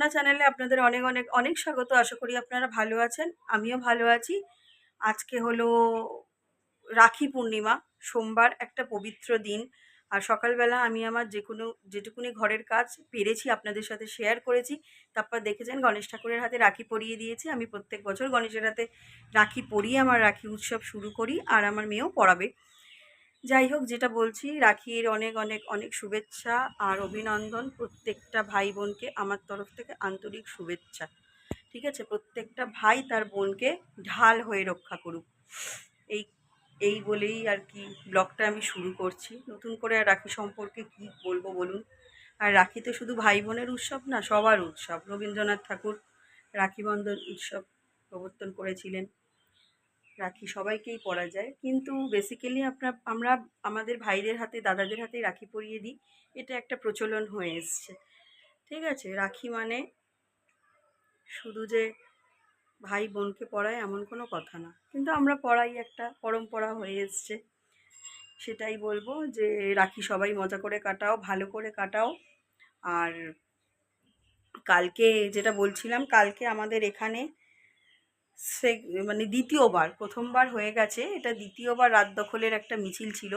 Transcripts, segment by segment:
ঘরকন্যা চ্যানেলে আপনাদের অনেক অনেক অনেক স্বাগত। আশা করি আপনারা ভালো আছেন, আমিও ভালো আছি। আজকে হলো রাখি পূর্ণিমা, সোমবার একটা পবিত্র দিন। আর সকালবেলা আমি আমার যে কোনো যেটুকুনি ঘরের কাজ পেরেছি, আপনাদের সাথে শেয়ার করেছি। তারপর দেখেছেন গণেশ ঠাকুরের হাতে রাখি পরিয়ে দিয়েছি। আমি প্রত্যেক বছর গণেশের হাতে রাখি পরিয়ে, আমার রাখি উৎসব শুরু করি, আর আমার মেয়েও পড়াবে। যাই হোক, যেটা বলছি, রাখির অনেক অনেক অনেক শুভেচ্ছা আর অভিনন্দন প্রত্যেকটা ভাই বোনকে আমার তরফ থেকে আন্তরিক শুভেচ্ছা। ঠিক আছে? প্রত্যেকটা ভাই তার বোনকে ঢাল হয়ে রক্ষা করুক। এই এই বলেই আর কি ব্লগটা আমি শুরু করছি। নতুন করে আর রাখি সম্পর্কে কি বলব বলুন? আর রাখি তো শুধু ভাই বোনের উৎসব না, সবার উৎসব। রবীন্দ্রনাথ ঠাকুর রাখি বন্ধন উৎসব প্রবর্তন করেছিলেন। রাখি, সবাইকেই পরা যায়। কিন্তু বেসিক্যালি আপনার আমরা আমাদের ভাইদের হাতে, দাদাদের হাতে রাখি পরিয়ে দিই। এটা একটা প্রচলন হয়ে এসছে। ঠিক আছে? রাখি মানে শুধু যে ভাই বোনকে পড়ায় এমন কোনো কথা না। কিন্তু আমরা পড়াই একটা পরম্পরা হয়ে এসছে। সেটাই বলব যে রাখি সবাই মজা করে কাটাও, ভালো করে কাটাও। আর কালকে যেটা বলছিলাম, কালকে আমাদের এখানে সে মানে দ্বিতীয়বার, প্রথমবার হয়ে গেছে। এটা দ্বিতীয়বার রাত দখলের একটা মিছিল ছিল।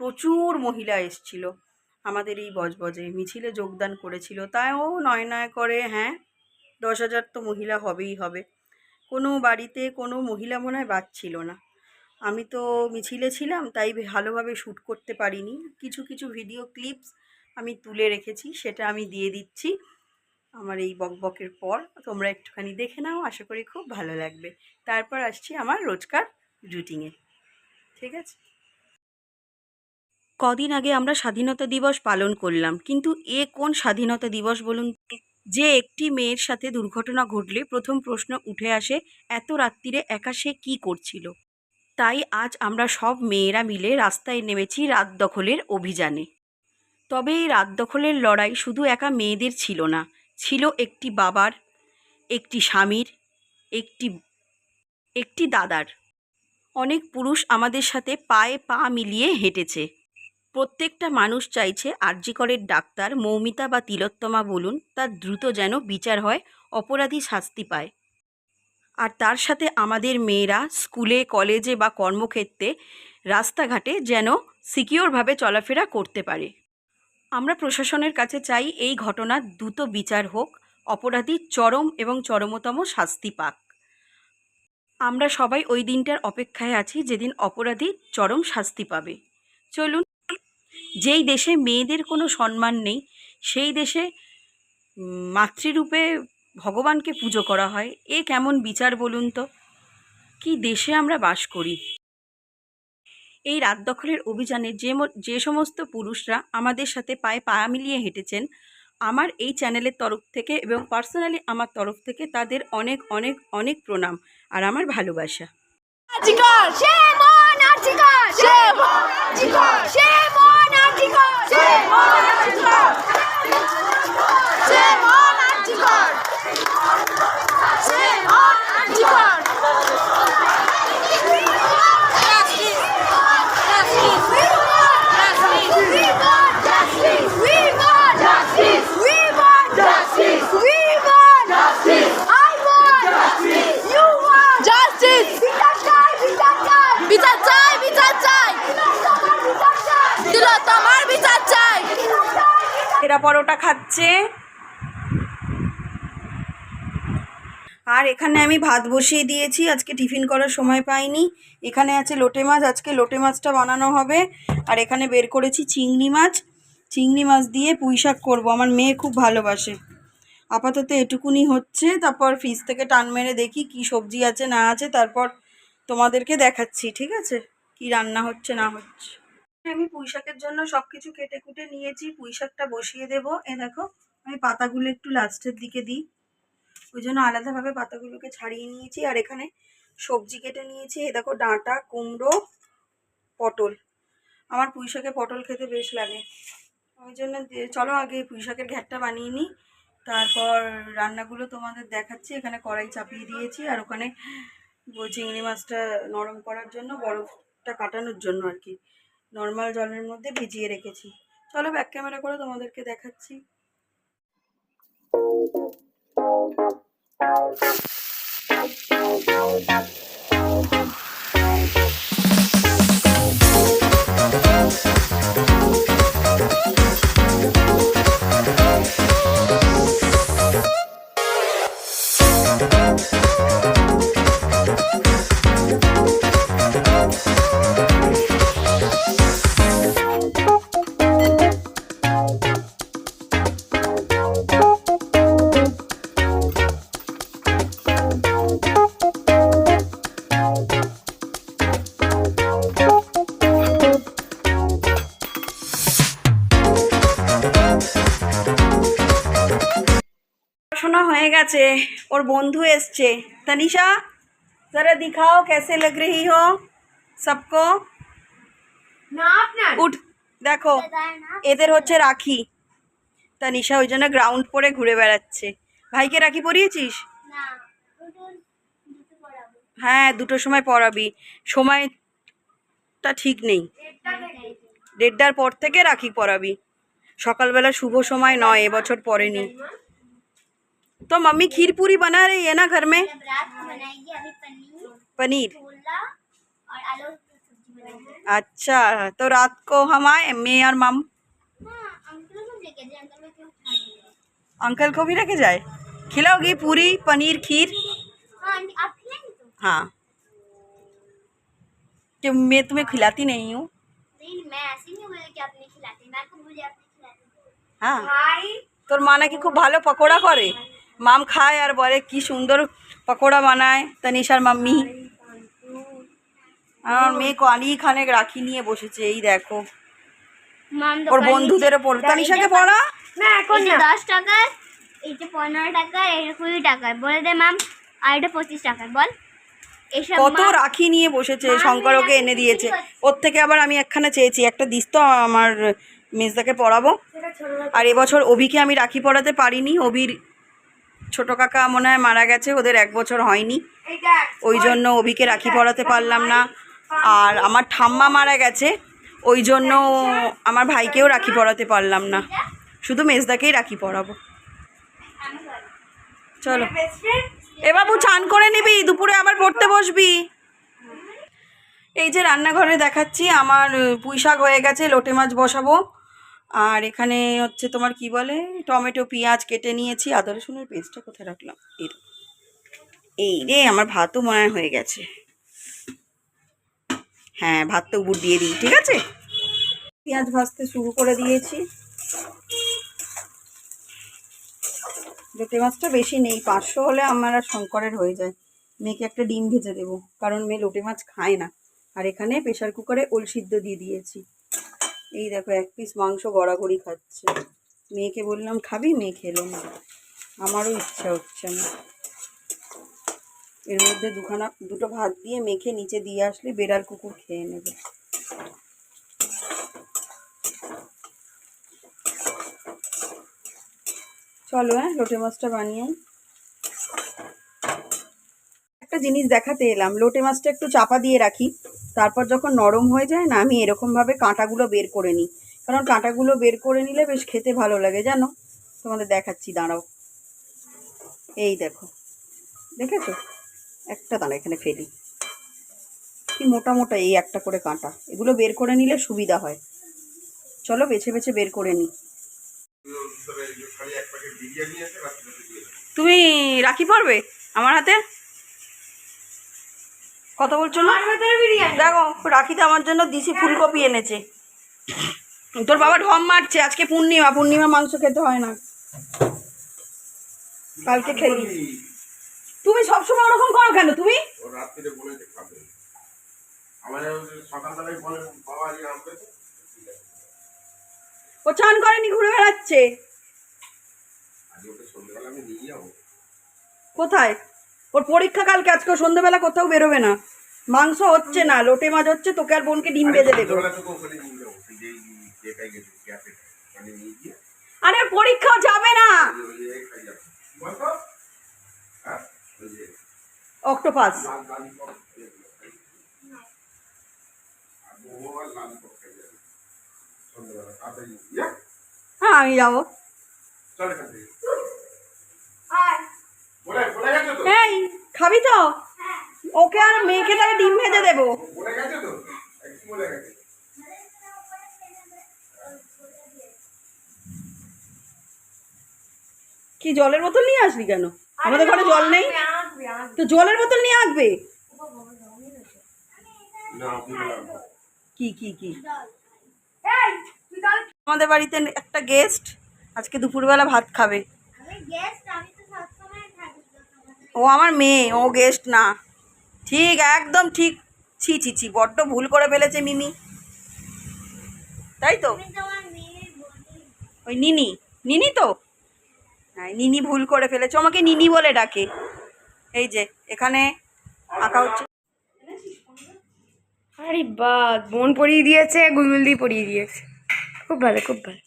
প্রচুর মহিলা এসছিল আমাদের এই বজবজে। মিছিলে যোগদান করেছিল। তাও নয় নয় করে হ্যাঁ দশ হাজার তো মহিলা হবেই হবে। কোনো বাড়িতে কোনো মহিলা মনে হয় বাচ্ছিল না। আমি তো মিছিলে ছিলাম, তাই ভালোভাবে শ্যুট করতে পারিনি। কিছু কিছু ভিডিও ক্লিপস আমি তুলে রেখেছি, সেটা আমি দিয়ে দিচ্ছি। আমার এই বকবকের পর। তোমরা একটুখানি দেখে নাও, আশা করি খুব ভালো লাগবে। তারপর আসছি আমার রোজকার রুটিনে। ঠিক আছে? কদিন আগে আমরা স্বাধীনতা দিবস পালন করলাম, কিন্তু এ কোন স্বাধীনতা দিবস বলুন যে একটি মেয়ের সাথে দুর্ঘটনা ঘটলে প্রথম প্রশ্ন উঠে আসে, এত রাত্রিরে একা সে কী করছিল? তাই আজ আমরা সব মেয়েরা মিলে রাস্তায় নেমেছি রাত দখলের অভিযানে। তবে এই রাত দখলের লড়াই শুধু একা মেয়েদের ছিল না ছিল একটি বাবার, একটি স্বামীর, একটি একটি দাদার। অনেক পুরুষ আমাদের সাথে পায়ে পা মিলিয়ে হেঁটেছে। প্রত্যেকটা মানুষ চাইছে আরজিকরের ডাক্তার মৌমিতা বা তিলোত্তমা বলুন তার দ্রুত যেন বিচার হয়, অপরাধী শাস্তি পায়। আর তার সাথে আমাদের মেয়েরা স্কুলে, কলেজে বা কর্মক্ষেত্রে রাস্তাঘাটে যেন সিকিওরভাবে চলাফেরা করতে পারে। আমরা প্রশাসনের কাছে চাই এই ঘটনার দ্রুত বিচার হোক, অপরাধী চরম এবং চরমতম শাস্তি পাক। আমরা সবাই ওই দিনটার অপেক্ষায় আছি যেদিন অপরাধী চরম শাস্তি পাবে। চলুন, যেই দেশে মেয়েদের কোনো সম্মান নেই, সেই দেশে মাতৃরূপে ভগবানকে পুজো করা হয়, এ কেমন বিচার বলুন তো? কি দেশে আমরা বাস করি? এই রাত দখলের অভিযানে যে যে সমস্ত পুরুষরা আমাদের সাথে পায়ে পা মিলিয়ে হেঁটেছেন, আমার এই চ্যানেলের তরফ থেকে এবং পার্সোনালি আমার তরফ থেকে তাদের অনেক অনেক অনেক প্রণাম আর আমার ভালোবাসা। এরা পরোটা খাচ্ছে। আর এখানে আমি ভাত বসিয়ে দিয়েছি, আজকে টিফিন করার সময় পাইনি। এখানে আছে লোটে মাছ, আজকে লোটে মাছটা বানানো হবে। আর এখানে বের করেছি চিংড়ি মাছ। চিংড়ি মাছ দিয়ে পুঁই শাক করব, আমার মেয়ে খুব ভালোবাসে। আপাতত এটুকুনি হচ্ছে, তারপর ফ্রিজ থেকে টান মেরে দেখি কি সবজি আছে না আছে, তারপর তোমাদেরকে দেখাচ্ছি, ঠিক আছে? কি রান্না হচ্ছে না হচ্ছে। আমি পুঁইশাকের জন্য সব কিছু কেটে কুটে নিয়েছি পুঁই শাকটা বসিয়ে দেবো। এ দেখো, আমি পাতাগুলো একটু লাস্টের দিকে দিই। ওই জন্য আলাদাভাবে পাতাগুলোকে ছাড়িয়ে নিয়েছি। আর এখানে সবজি কেটে নিয়েছি। এ দেখো, ডাঁটা, কুমড়ো, পটল। আমার পুঁইশাকে পটল খেতে বেশ লাগে। ওই জন্য চলো আগে পুঁই শাকের ঘ্যাটটা বানিয়ে নিই। তারপর রান্নাগুলো তোমাদের দেখাচ্ছি। এখানে কড়াই চাপিয়ে দিয়েছি। আর ওখানে চিংড়ি মাছটা নরম করার জন্য, বরফটা কাটানোর জন্য আর কি। নর্মাল জলের মধ্যে ভিজিয়ে রেখেছি। চলো ব্যাক ক্যামেরা করে তোমাদেরকে দেখাচ্ছি। পড়াশোনা ওর বন্ধু এসছে তনিশা জরা দিখাও কেসে লগ রহি হো সবকো উঠ দেখো এদের হচ্ছে রাখি তনিশা ওই জন্য গ্রাউন্ড পরে ঘুরে বেড়াচ্ছে ভাইকে রাখি পরিয়েছিস হ্যাঁ দুটো সময় পড়াবি সময়টা ঠিক নেই দেড়টার পর থেকে রাখি পড়াবি সকালবেলা শুভ সময় নয় এবছর পরেনি তো মাম্মি ক্ষীর পুরি বানা রে है ना घर में जब रात को बनाएगी अभी पनीर पनीर छोला और आलू की सब्जी बनाएगी अच्छा तो रात को हम आए मैं और मम हाँ अंकल को लेके जाए अंकल को उठा देंगे अंकल को भी रखे जाए खिलाओगी पूरी पनीर खीर हाँ आंटी आप खिलाएंगे तो हाँ कि मैं तुम्हें खिलाती नहीं हूँ नहीं मैं ऐसे नहीं बोले कि आप नहीं खिलाते मैं आपको बोले आप नहीं खिलाते হ্যাঁ তোর মা নাকি খুব ভালো পকোড়া করে মাম খায় আর বলে কি সুন্দর পকোড়া বানায় তানিশার মাম্মি। আমার মেয়ে কালি খানেক রাখি নিয়ে বসেছে এই দেখো। ওর বন্ধুদের ওপর তানিশাকে পড়া? না এখন না। দশ টাকার এইটা পনেরো টাকার এইটা কুড়ি টাকার বলে দে ম্যাম আর এটা পঁচিশ টাকার বল। কত রাখি নিয়ে বসেছে শঙ্কর ওকে এনে দিয়েছে। ওর থেকে আবার আমি একখানা চেয়েছি একটা দিস তো আমার মেজদাকে পড়াবো। আর এবছর অভিকে আমি রাখি পড়াতে পারিনি অভির ছোট কাকা মনে হয় মারা গেছে, ওদের এক বছর হয়নি। ওই জন্য অভিকে রাখি পড়াতে পারলাম না। আর আমার ঠাম্মা মারা গেছে, ওই জন্য আমার ভাইকেও রাখি পড়াতে পারলাম না। শুধু মেজদাকেই রাখি পড়াবো চলো। এ বাবু, চান করে নিবি, দুপুরে আবার পড়তে বসবি। এই যে রান্নাঘরে দেখাচ্ছি, আমার পুঁই শাক হয়ে গেছে, লোটে মাছ বসাবো। আর এখানে হচ্ছে তোমার কি বলে? টমেটো, পেঁয়াজ কেটে নিয়েছি। আদা রসুনের পেস্টটা কোথায় রাখলাম? এই এই রে, আমার ভাতও মনে হয় গেছে। হ্যাঁ ভাত তো উপর দিয়ে দিই, ঠিক আছে? পেঁয়াজ ভাজতে শুরু করে দিয়েছি। লোটে মাছটা বেশি নেই, পাঁচশো হলে আমার আর শঙ্করের হয়ে যায়। মেয়েকে একটা ডিম ভেজে দেবো, কারণ মেয়ে লোটে মাছ খায় না। আর এখানে প্রেশার কুকারে ওল সিদ্ধ দিয়ে দিয়েছি। এই দেখো, এক পিস মাংস গড়াগড়ি খাচ্ছে। মেয়েকে বললাম, খাবি? মেয়ে খেলো না। আমারও ইচ্ছা হচ্ছে না। এর মধ্যে দুখানা, দুটো ভাত দিয়ে মেখে নিচে দিয়ে আসলে বেড়াল কুকুর খেয়ে নেবে। চলো হ্যাঁ লোটে মাছটা বানিয়ে একটা জিনিস দেখাতে এলাম। লোটে মাছটা একটু চাপা দিয়ে রাখি। তারপর যখন নরম হয়ে যায় না, আমি এরকমভাবে কাঁটাগুলো বের করে নিই। কারণ কাঁটাগুলো বের করে নিলে বেশ খেতে ভালো লাগে, জানো? তোমাদের দেখাচ্ছি, দাঁড়াও। এই দেখো। দেখেছ? একটা দাঁড়া এখানে ফেলি। কি মোটা মোটা এই একটা করে কাঁটা। এগুলো বের করে নিলে সুবিধা হয়। চলো বেছে বেছে বের করে নিই। তুমি রাখি পড়বে আমার হাতে? কথা বলছো না? দেখো রাখিতে আমার জন্য দিশি ফুলকপি এনেছে। তোর বাবা ঢম মারছে আজকে পূর্ণিমা পূর্ণিমা মাংস খেতে হয় না। কালকে খেলি তুমি সবসময় ওরকম করো কেন তুমি? ও চান করেনি ঘুরে বেড়াচ্ছে। আজকে ওকে সন্ধ্যেবেলা আমি নিয়ে যাব। কোথায়? ওর পরীক্ষা কালকে আজকে সন্ধ্যেবেলা কোথাও বেরোবে না। মাংস হচ্ছে না লোটে মাছ হচ্ছে তোকে আর বোনকে ডিম বেজে দেবো। যাব আরে পরীক্ষা যাবে না। যাব। হ্যাঁ? অক্টোপাস। লাল লাল পপ আর মোমো আর লাল পপ খাই যাবে সন্ধ্যেবেলা তাড়াতাড়ি ইয়ে হ্যাঁ আমি যাব চল এখান থেকে এই খাবি তো? ওকে আর মেয়েকে তাহলে ডিম ভেজে দেবো। কি জলের বোতল নিয়ে আসবি কেন? আমাদের ঘরে জল নেই। তো জলের বোতল নিয়ে আসবে না আপনি বলেন। কি কি কি? আমাদের বাড়িতে একটা গেস্ট আজকে দুপুরবেলা ভাত খাবে। ও আমার মেয়ে ও গেস্ট না। ঠিক একদম ঠিক। ছি ছি ছি বড্ড ভুল করে ফেলেছে মিমি। তাই তো? ওই নিনি নিনি তো? হ্যাঁ নিনি ভুল করে ফেলেছে। আমাকে নিনি বলে ডাকে। এই যে এখানে আঁকা হচ্ছে। আরে বাদ বোন পরিয়ে দিয়েছে গুলগুল দিয়ে পরিয়ে দিয়েছে। খুব ভালো খুব ভালো।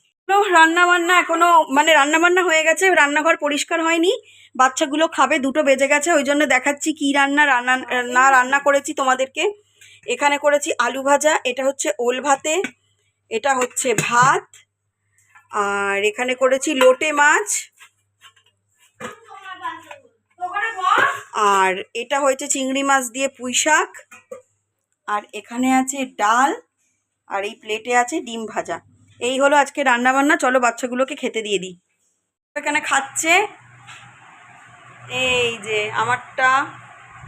রান্না বান্না এখনও মানে রান্না বান্না হয়ে গেছে রান্নাঘর পরিষ্কার হয়নি। বাচ্চাগুলো খাবে, দুটো বেজে গেছে, ওই জন্য দেখাচ্ছি কি রান্না রান্না, না রান্না করেছি তোমাদেরকে। এখানে করেছি আলু ভাজা, এটা হচ্ছে ওল ভাতে, এটা হচ্ছে ভাত, আর এখানে করেছি লোটে মাছ। আর এটা হয়েছে চিংড়ি মাছ দিয়ে পুঁই শাক। আর এখানে আছে ডাল, আর এই প্লেটে আছে ডিম ভাজা। এই হলো আজকে রান্না বান্না চলো বাচ্চাগুলোকে খেতে দিয়ে দিই। এখানে খাচ্ছে এই যে আমারটা,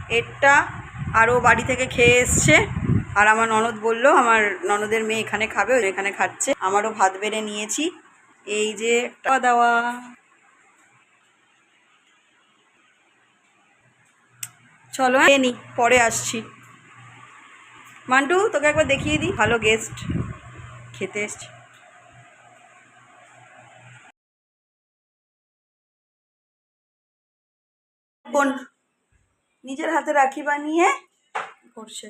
এরটা, আরও বাড়ি থেকে খেয়ে এসছে। আর আমার ননদ বলল, আমার ননদের মেয়ে এখানে খাবে এখানে খাচ্ছে। আমারও ভাত বেড়ে নিয়েছি। এই যে একটা দেওয়া। চলো নি, পরে আসছি। মান্টু, তোকে একবার দেখিয়ে দিই। ভালো গেস্ট খেতে এসছি। বোন নিজের হাতে রাখি বানিয়ে করছে।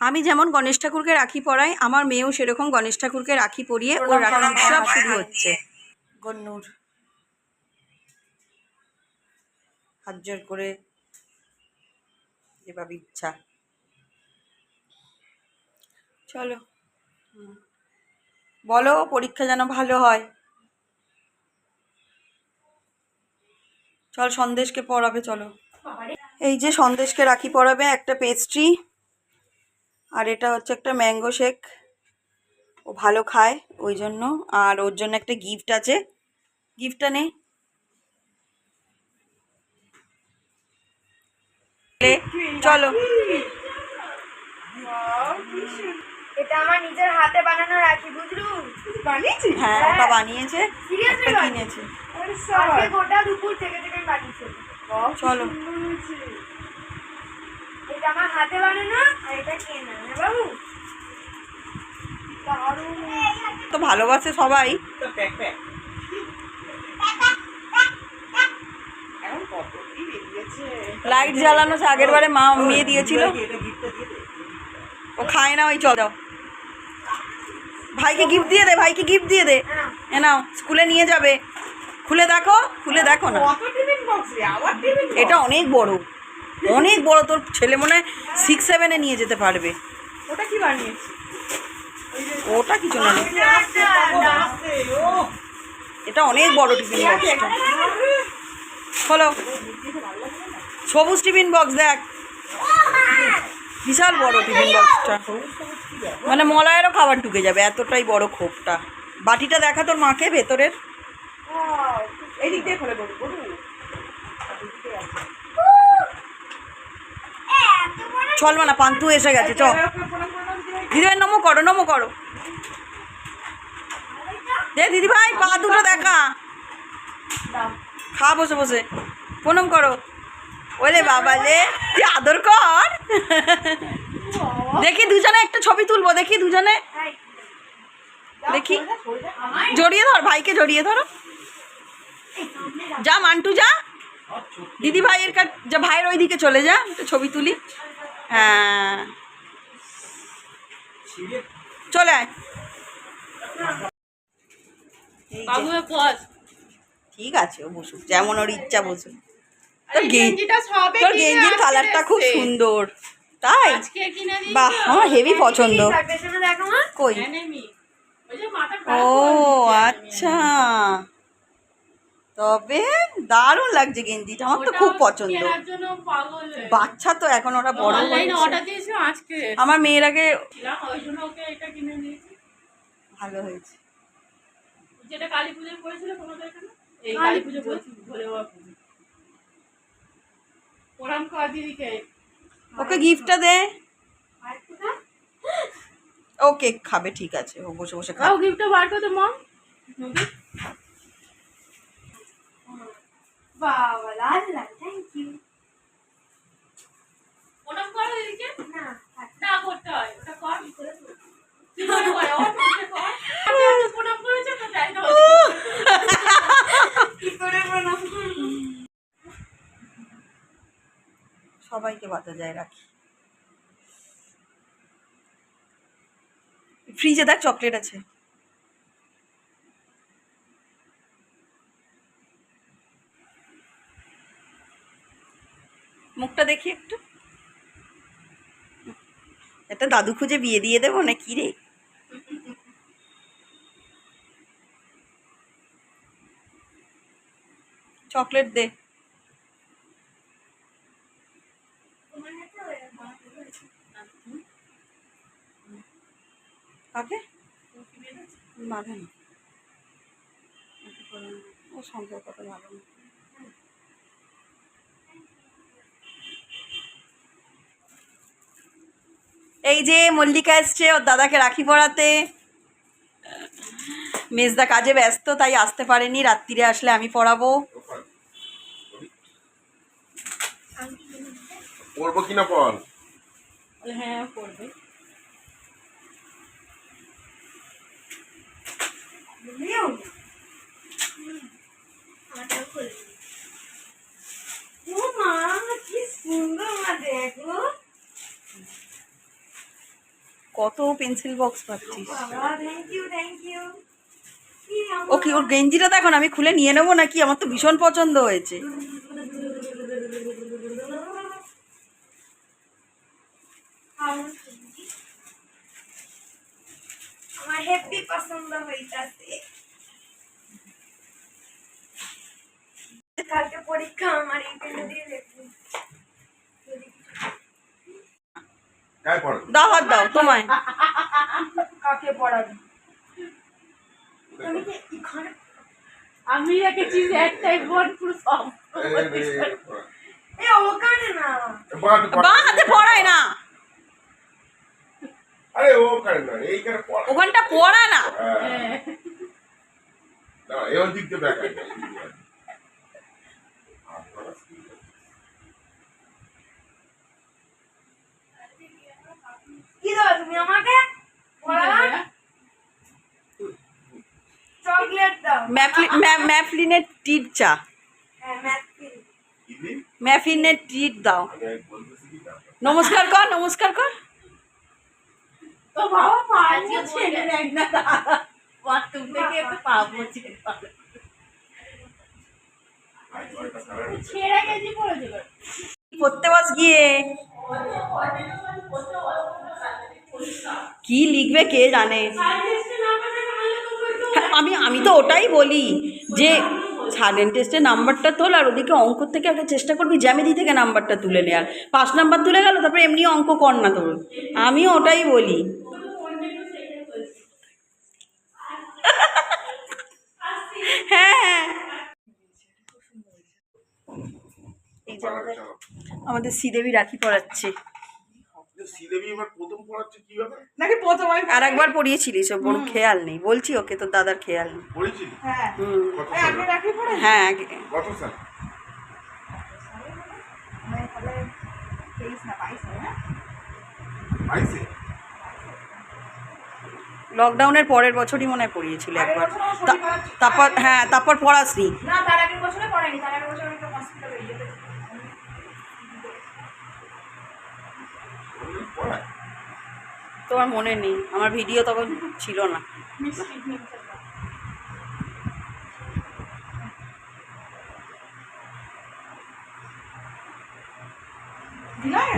আমি যেমন গণেশ ঠাকুরকে রাখি পরাই আমার মেয়েও সেরকম গণেশ ঠাকুরকে রাখি পরিয়ে ওর রাখি উৎসব শুরু হচ্ছে। গন্নুর। হাত জোর করে যেভাবে ইচ্ছা। চলো। বলো পরীক্ষা যেন ভালো হয়। চল সন্দেশকে পড়াবে চলো। এই যে সন্দেশকে রাখি পড়াবে একটা পেস্ট্রি আর এটা হচ্ছে একটা ম্যাঙ্গো শেক ও ভালো খায় ওই জন্য। আর ওর জন্য একটা গিফট আছে। গিফটটা নেই চলো। এটা আমার নিজের হাতে বানানো রাখি বুঝলু? বানিয়েছি হ্যাঁ ওটা বানিয়েছে বানিয়েছে? কিনেছে। আজকে গোটা দুপুর থেকে থেকে আমি চলো। এটা আমার হাতে বানানো আর এটা কেনা হ্যাঁ বাবু? তো ভালোবাসে সবাই। লাইট জ্বালানো সে আগের বারে মা মেয়ে দিয়েছিল। ও খায় না ওই চল যাও। ভাইকে গিফট দিয়ে দে ভাইকে গিফট দিয়ে দে। এ নাও স্কুলে নিয়ে যাবে। খুলে দেখো খুলে দেখো না। এটা অনেক বড় অনেক বড় তোর ছেলে মনে হয় সিক্স সেভেনে নিয়ে যেতে পারবে। ওটা কি বানিয়েছি ওটা কিছু না। এটা অনেক বড় টিফিন বক্সটা হলো সবুজ টিফিন বক্স দেখ। বিশাল বড় টিফিন বক্সটা মানে মলায়েরও খাবার ঢুকে যাবে এতটাই বড় খোপটা। বাটিটা দেখা তোর মাকে ভেতরের। দিয়ে খোলে বলব চল না পান্তু এসে গেছে চ দিদিভাই নমো করো নমো করো। দে দিদিভাই পা দুটো দেখা। খা বসে বসে। প্রণাম করো। ওলে বাবা লে তুই আদর কর। দেখি দুজনে একটা ছবি তুলবো দেখি দুজনে। দেখি। জড়িয়ে ধর ভাইকে জড়িয়ে ধরো। যা মান্টু যা। দিদি ভাইয়ের কাছে যা ভাইয়ের ওই দিকে চলে যা একটা ছবি তুলি। হ্যাঁ। চলে আয়। ঠিক আছে ও বসুক যেমন ওর ইচ্ছা বসুক। তোর গেঞ্জির কালারটা খুব সুন্দর তাই? বাহ আমার হেভি পছন্দ। কই? ও আচ্ছা। তবে দারুণ লাগছে গেঞ্জিটা আমার তো খুব পছন্দ। বাচ্চা তো এখন ওরা বড় আমার মেয়ের আগে ওকে ভালো হয়েছে। যেটা কালী পুজোয় পড়েছিল তোমাদের এখানে? এই কালী কালী পুজো পুজো? বলছি ভোলে বাবা পুজো। প্রণাম কর দিদিকে ওকে গিফটটা দে। ও কেক খাবে ঠিক আছে। ও বসে বসে ও খাবে। গিফটটা বার করতে মম বাবা লাল লাল থ্যাংক ইউ প্রণাম করো দিদিকে না না করতে হয়। ওটা কর। কি করে করে ও করতে কর। আমি আজকে প্রণাম করেছে তো তাই না কি করে প্রণাম সবাইকে বাতা যায় রাখি। ফ্রিজে দেখ চকলেট আছে। মুখটা দেখি একটু। একটা দাদু খুঁজে বিয়ে দিয়ে দেবো না কি রে? চকলেট দে। কাকে? বাঁধে ও ভালো না। এই যে মল্লিকা এসছে ওর দাদাকে রাখি পড়াতে মেজদা কাজে ব্যস্ত তাই আসতে পারেনি। রাত্রিরে আসলে আমি পড়াবো। পড়ব কিনা বল? হ্যাঁ করবে ও মা কি সুন্দর মা দেখো কত পেন্সিল বক্স পাচ্ছিস? ও কি ওর গেঞ্জিটা দেখো আমি খুলে নিয়ে নেব নাকি? আমার তো ভীষণ পছন্দ হয়েছে। আমার হেভি পছন্দ হইতাছে। কালকে পরীক্ষা আমার এই দিয়ে লিখব গায়ে পড় দাও হাত দাও তোমায়। কাকে পড়াবি? তুমি কি এখানে আমি রেখেছি একটাই বোন পুরো সব এ ওখানে না। বা হাতে পড়ায় না। আরে ও করে না এইখানে পড়া। ওখানটা পড়া না। হ্যাঁ। হ্যাঁ। দাঁড়া, এই ওর দিক দিয়ে দেখাই কি দাও তুমি আমাকে? পড়া চকলেট দাও। ম্যাফলি ম্যা- ম্যাফলিনের ট্রিট চা। হ্যাঁ ম্যাথ ইদি ম্যাফলিনের ট্রিট দাও। আমি বলতেছি কি না নমস্কার কর নমস্কার কর। তো বাবা পাবো ছেড়ে দেখ না। বাথরুম থেকে একটু পাবো ছেড়ে আই জয়টা সারা ছেড়ে গেছি পড়েছিল পড়তে বাস গিয়ে। কি লিখবে কে জানে? হ্যাঁ, আমি আমি তো ওটাই বলি যে সাডেন টেস্টের নাম্বারটা তোল আর ওদিকে অঙ্ক থেকে একটা চেষ্টা করবি জ্যামিতি থেকে নাম্বারটা তুলে নেওয়ার পাঁচ নাম্বার তুলে গেল তারপরে এমনি অঙ্ক কর না তোর। আমিও ওটাই বলি। হ্যাঁ হ্যাঁ। এই যে আমাদের শ্রীদেবী রাখি পড়াচ্ছে। শ্রীদেবী এবার প্রথম পড়াচ্ছে কীভাবে? নাকি প্রথম আর একবার পড়িয়েছিলিস ওর বোন খেয়াল নেই। বলছি ওকে তোর দাদার খেয়াল নেই। হ্যাঁ। আগে কত সাল? বাইশে লকডাউনের পরের বছরই মনে হয় পড়িয়েছিল একবার। তারপর হ্যাঁ তারপর পড়াসনি। না তার আগের বছরে পড়াইনি তার আগের বছর একটা হসপিটালে ইয়ে পড়ায় তোমার মনে নেই। আমার ভিডিও তখন ছিল না।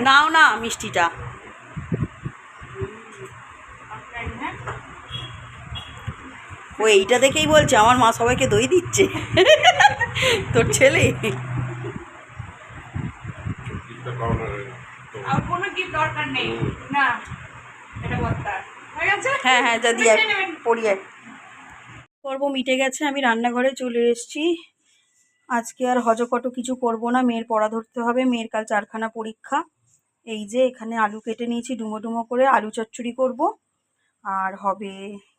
নাও না মিষ্টিটা। ও এইটা দেখেই বলছে আমার মা সবাইকে দই দিচ্ছে। তোর ছেলে? আর কোনো দরকার নেই। না। হয়ে গেছে হ্যাঁ হ্যাঁ যা দিয়ে আয়, মিশিয়ে নেবেন। পড়ি আয়। পর্ব মিটে গেছে আমি রান্নাঘরে চলে এসেছি। আজকে আর হজকট কিছু করব না মেয়ের পড়া ধরতে হবে মেয়ের কাল চারখানা পরীক্ষা। এই যে এখানে আলু কেটে নিয়েছি ডুমো ডুমো করে আলু চচ্চড়ি করব। আর হবে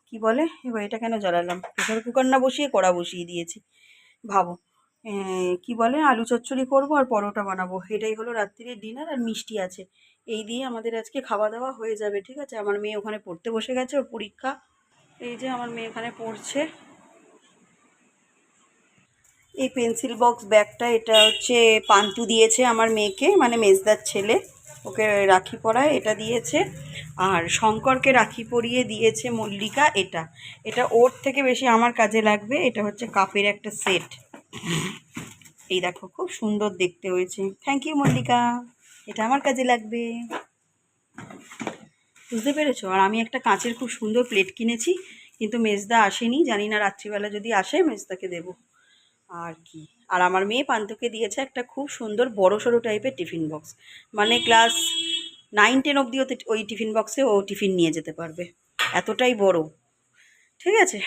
কি বলে? এবার এটা কেন জ্বালালাম? প্রেশার কুকার না বসিয়ে কড়া বসিয়ে দিয়েছি। ভাবো। কি বলে? আলু চচ্চড়ি করব আর পরোটা বানাবো। এটাই হলো রাত্রির ডিনার আর মিষ্টি আছে। এই দিয়ে আমাদের আজকে খাওয়া দাওয়া হয়ে যাবে, ঠিক আছে? আমার মেয়ে ওখানে পড়তে বসে গেছে, ওর পরীক্ষা। এই যে আমার মেয়ে এখানে পড়ছে। এই পেন্সিল বক্স ব্যাগটা এটা হচ্ছে পান্টু দিয়েছে আমার মেয়েকে মানে মেজদার ছেলে। ওকে রাখি পরায়, এটা দিয়েছে। আর শঙ্করকে রাখি পরিয়ে দিয়েছে মল্লিকা, এটা। এটা ওর থেকে বেশি আমার কাজে লাগবে, এটা হচ্ছে কাপের একটা সেট এই দেখো, খুব সুন্দর দেখতে হয়েছে। Thank you Mallika. এটা আমার কাজে লাগবে। বুঝতে পেরেছ? আর আমি একটা কাঁচের খুব সুন্দর প্লেট কিনেছি, কিন্তু মেজদা আসেনি। জানি না রাত্রিবেলা যদি আসে, মেজদাকে দেব। আর কি? আর আমার মেয়ে পান্তুকে দিয়েছে একটা খুব সুন্দর বড় সড়ো টাইপের টিফিন বক্স মানে ক্লাস নাইন টেন অবধি ওই টিফিন বক্সে ও টিফিন নিয়ে যেতে পারবে। এতটাই বড়। ঠিক আছে?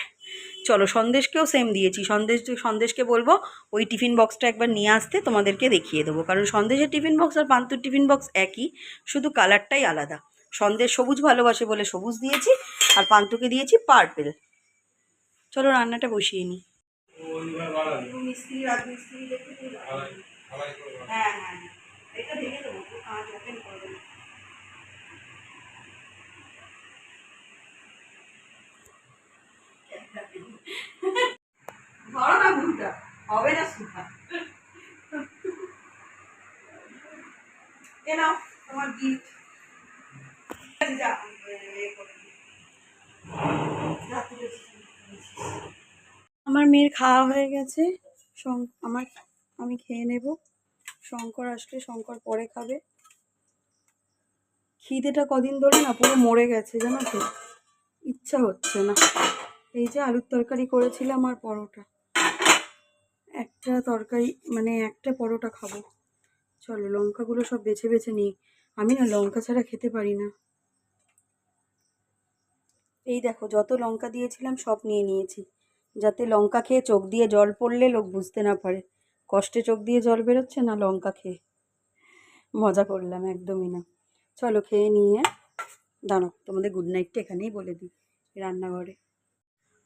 চলো সন্দেশকেও সেম দিয়েছি। সন্দেশ সন্দেশকে বলব ওই টিফিন বক্সটা একবার নিয়ে আসতে তোমাদেরকে দেখিয়ে দেবো। কারণ সন্দেশের টিফিন বক্স আর পান্তুর টিফিন বক্স একই শুধু কালারটাই আলাদা। সন্দেশ সবুজ ভালোবাসে বলে সবুজ দিয়েছি আর পান্তুকে দিয়েছি পার্পেল চলো রান্নাটা বসিয়ে নিই। হ্যাঁ হ্যাঁ এটা ভেঙে দেবো কাঁচ ওপেন করে দেবো ধরো না ভুলটা, হবে না সুখা। তোমার গিফট। আমার মেয়ের খাওয়া হয়ে গেছে। আমার আমি খেয়ে নেব। শঙ্কর আসলে শঙ্কর পরে খাবে। খিদেটা কদিন ধরে না পুরো মরে গেছে, জানো তো? ইচ্ছা হচ্ছে না। এই যে আলুর তরকারি করেছিলাম আর পরোটা। একটা তরকারি মানে একটা পরোটা খাব। চলো, লঙ্কাগুলো সব বেছে বেছে নিই। আমি না লঙ্কা ছাড়া খেতে পারি না। এই দেখো, যত লঙ্কা দিয়েছিলাম সব নিয়ে নিয়েছি। যাতে লঙ্কা খেয়ে চোখ দিয়ে জল পড়লে লোক বুঝতে না পারে। কষ্টে চোখ দিয়ে জল বেরোচ্ছে না লঙ্কা খেয়ে। মজা করলাম, একদমই না। চলো, খেয়ে নিয়ে দাঁড়াও, তোমাদের গুড নাইটটা এখানেই বলে দিই, রান্নাঘরে।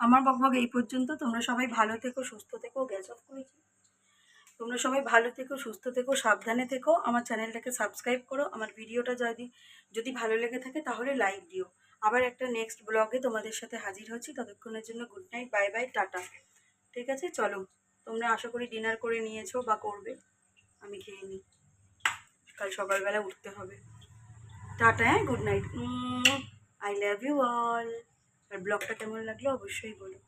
আমার বকবক এই পর্যন্ত। তোমরা সবাই ভালো থেকো, সুস্থ থেকো গ্যাস অফ করেছি তোমরা সবাই ভালো থেকো, সুস্থ থেকো, সাবধানে থেকো। আমার চ্যানেলটাকে সাবস্ক্রাইব করো, আমার ভিডিওটা যদি যদি ভালো লেগে থাকে তাহলে লাইক দিও। আবার একটা নেক্সট ব্লগে তোমাদের সাথে হাজির হচ্ছি। ততক্ষণের জন্য good night bye bye tata. ঠিক আছে? চলো, তোমরা আশা করি ডিনার করে নিয়েছো বা করবে। আমি খেয়ে নিই। কাল সকালবেলা উঠতে হবে। টাটা হ্যাঁ? Good night I love you all আর ব্লগটা কেমন লাগল অবশ্যই বলো।